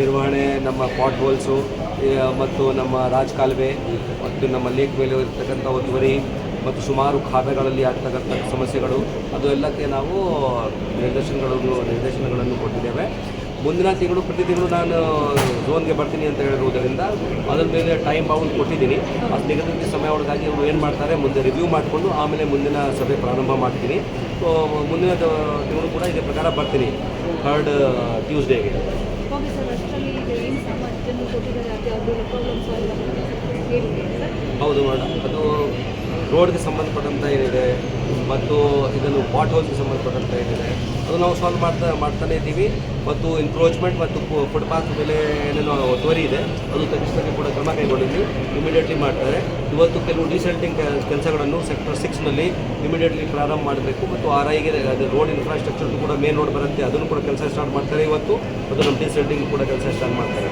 ನಿರ್ವಹಣೆ, ನಮ್ಮ pot holes ಮತ್ತು ನಮ್ಮ ರಾಜಕಾಲುವೆ ಮತ್ತು ನಮ್ಮ ಲೇಕ್ ಮೇಲೆ ಇರ್ತಕ್ಕಂಥ ಒತ್ತುವರಿ ಮತ್ತು ಸುಮಾರು ಖಾತೆಗಳಲ್ಲಿ ಆಗ್ತಕ್ಕಂಥ ಸಮಸ್ಯೆಗಳು, ಅದು ಎಲ್ಲಕ್ಕೆ ನಾವು ನಿರ್ದೇಶನಗಳನ್ನು ನಿರ್ದೇಶನಗಳನ್ನು ಕೊಟ್ಟಿದ್ದೇವೆ. ಮುಂದಿನ ತಿಂಗಳು, ಪ್ರತಿ ತಿಂಗಳು ನಾನು ಝೋನ್ಗೆ ಬರ್ತೀನಿ ಅಂತ ಹೇಳಿರುವುದರಿಂದ ಅದರ ಮೇಲೆ ಟೈಮ್ ಬೌಂಡ್ ಕೊಟ್ಟಿದ್ದೀನಿ. ಅದು ನಿಗದಿತ ಸಮಯ ಒಳಗಾಗಿ ಅವರು ಏನು ಮಾಡ್ತಾರೆ, ಮುಂದೆ ರಿವ್ಯೂ ಮಾಡಿಕೊಂಡು ಆಮೇಲೆ ಮುಂದಿನ ಸಭೆ ಪ್ರಾರಂಭ ಮಾಡ್ತೀನಿ. ಮುಂದಿನ ತಿಂಗಳು ಕೂಡ ಇದೇ ಪ್ರಕಾರ ಬರ್ತೀನಿ ಥರ್ಡ್ ಟ್ಯೂಸ್ಡೇಗೆ ಸರ್ ಹೌದು ಮೇಡಮ್ ಅದು ರೋಡ್ಗೆ ಸಂಬಂಧಪಟ್ಟಂತ ಏನಿದೆ? ಮತ್ತು ಇದನ್ನು ಪಾಟ್ ಹೋಲ್ಸ್ಗೆ ಸಂಬಂಧಪಟ್ಟಂತ ಏನಿದೆ ಅದು ನಾವು ಸಾಲ್ವ್ ಮಾಡ್ತಾ, ಮಾಡ್ತಾನೆ ಇದ್ದೀವಿ. ಮತ್ತು ಎನ್ಕ್ರೋಚ್ಮೆಂಟ್ ಮತ್ತು ಫುಟ್ಪಾತ್ ಮೇಲೆ ಏನೇನೋ ತ್ವರಿ ಇದೆ, ಅದು ತಗ್ಗಿಸೋಕ್ಕೆ ಕೂಡ ಕ್ರಮ ಕೈಗೊಂಡಿದ್ವಿ. ಇಮಿಡಿಯೇಟ್ಲಿ ಮಾಡ್ತಾರೆ. ಇವತ್ತು ಕೆಲವು ಡಿಸೆಂಟಿಂಗ್ ಕೆಲಸಗಳನ್ನು ಸೆಕ್ಟರ್ ಸಿಕ್ಸ್ನಲ್ಲಿ ಇಮಿಡಿಯೇಟ್ಲಿ ಪ್ರಾರಂಭ ಮಾಡಬೇಕು. ಮತ್ತು ಆರ್ ಐಗೆ ಅದು ರೋಡ್ ಇನ್ಫ್ರಾಸ್ಟ್ರಕ್ಚರ್ ಕೂಡ ಮೇನ್ ರೋಡ್ ಬರುತ್ತೆ. ಅದನ್ನು ಕೂಡ ಕೆಲಸ ಸ್ಟಾರ್ಟ್ ಮಾಡ್ತಾರೆ ಇವತ್ತು. ಮತ್ತು ನಮ್ಮ ಡಿಸೆಂಟಿಂಗ್ ಕೂಡ ಕೆಲಸ ಸ್ಟಾರ್ಟ್ ಮಾಡ್ತಾರೆ.